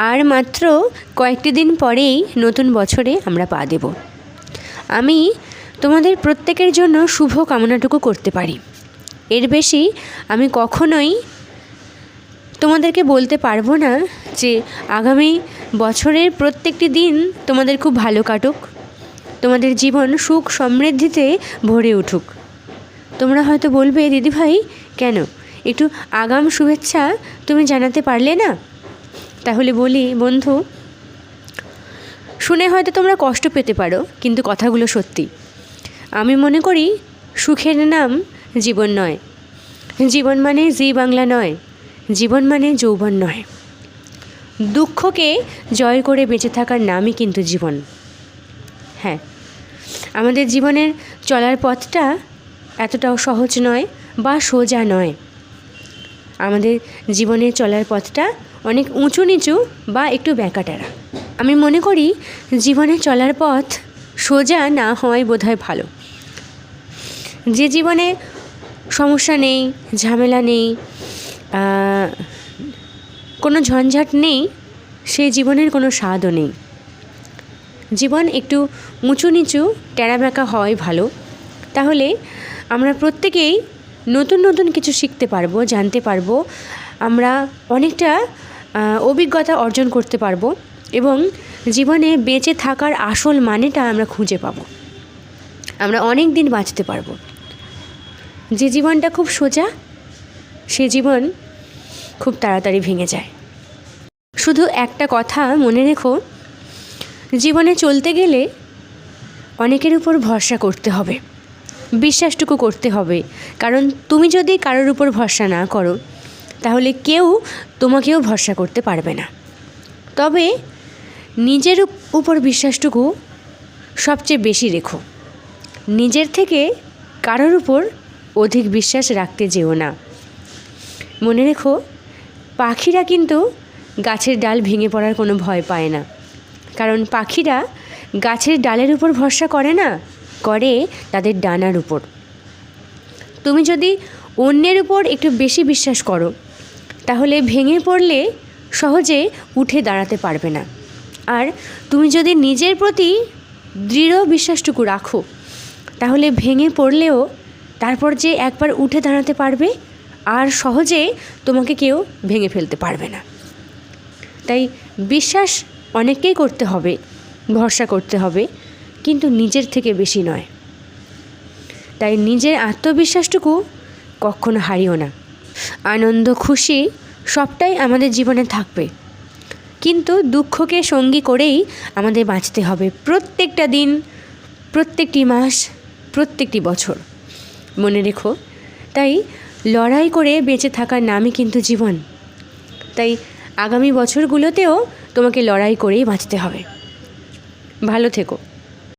আর মাত্র কয়েকটি দিন পরেই নতুন বছরে আমরা পা দেব। আমি তোমাদের প্রত্যেকের জন্য শুভ কামনাটুকু করতে পারি। এর বেশি আমি কখনোই তোমাদেরকে বলতে পারব না যে আগামী বছরের প্রত্যেকটি দিন তোমাদের খুব ভালো কাটুক। তোমাদের জীবন সুখ সমৃদ্ধিতে ভরে উঠুক। তোমরা হয়তো বলবে, দিদিভাই, কেন? একটু আগাম শুভেচ্ছা তুমি জানাতে পারলে না? তাহলে বলি, বন্ধু, শুনে হয়তো তোমরা কষ্ট পেতে পারো, কিন্তু কথাগুলো সত্যি। আমি মনে করি, সুখের নাম জীবন নয়। জীবন মানে জি বাংলা নয়, জীবন মানে যৌবন নয়। দুঃখকে জয় করে বেঁচে থাকার নামই কিন্তু জীবন। হ্যাঁ আমাদের জীবনের চলার পথটা এতটাও সহজ নয় বা সোজা নয়। আমাদের জীবনে চলার পথটা অনেক উঁচু নিচু বা একটু ব্যাঁকাটারা আমি মনে করি জীবনে চলার পথ সোজা না হওয়াই বোধহয় ভালো। যে জীবনে সমস্যা নেই, ঝামেলা নেই কোনো ঝঞ্ঝাট নেই সেই জীবনের কোনো স্বাদও নেই। জীবন একটু উঁচু নিচু টেরাবেঁকা হওয়াই ভালো। তাহলে আমরা প্রত্যেকেই নতুন নতুন কিছু শিখতে পারব, জানতে পারব। আমরা অনেকটা অভিজ্ঞতা অর্জন করতে পারব এবং জীবনে বেঁচে থাকার আসল মানেটা আমরা খুঁজে পাবো। আমরা অনেক দিন বাঁচতে পারব। যে জীবনটা খুব সোজা, সে জীবন খুব তাড়াতাড়ি ভেঙে যায়। শুধু একটা কথা মনে রেখো, জীবনে চলতে গেলে অনেকের উপর ভরসা করতে হবে। বিশ্বাসটুকু করতে হবে। কারণ তুমি যদি কারোর উপর ভরসা না করো, তাহলে কেউ তোমাকেও ভরসা করতে পারবে না। তবে নিজের উপর বিশ্বাসটুকু সবচেয়ে বেশি রেখো। নিজের থেকে কারোর উপর অধিক বিশ্বাস রাখতে যেও না। মনে রেখো, পাখিরা কিন্তু গাছের ডাল ভেঙে পড়ার কোনো ভয় পায় না। কারণ পাখিরা গাছের ডালের উপর ভরসা করে না করে তাদের ডানার উপর। তুমি যদি অন্যের উপর একটু বেশি বিশ্বাস করো, তাহলে ভেঙে পড়লে সহজে উঠে দাঁড়াতে পারবে না। আর তুমি যদি নিজের প্রতি দৃঢ় বিশ্বাসটুকু রাখো, তাহলে ভেঙে পড়লেও তারপর যে একবার উঠে দাঁড়াতে পারবে, আর সহজে তোমাকে কেউ ভেঙে ফেলতে পারবে না। তাই বিশ্বাস অনেককেই করতে হবে, ভরসা করতে হবে। কিন্তু নিজের থেকে বেশি নয়। তাই নিজের আত্মবিশ্বাসটুকু কখনো হারিও না। আনন্দ, খুশি সবটাই আমাদের জীবনে থাকবে। কিন্তু দুঃখকে সঙ্গী করেই আমাদের বাঁচতে হবে প্রত্যেকটা দিন, প্রত্যেকটি মাস, প্রত্যেকটি বছর। মনে রেখো, তাই লড়াই করে বেঁচে থাকার নামই কিন্তু জীবন। তাই আগামী বছরগুলোতেও তোমাকে লড়াই করেই বাঁচতে হবে। ভালো থেকো।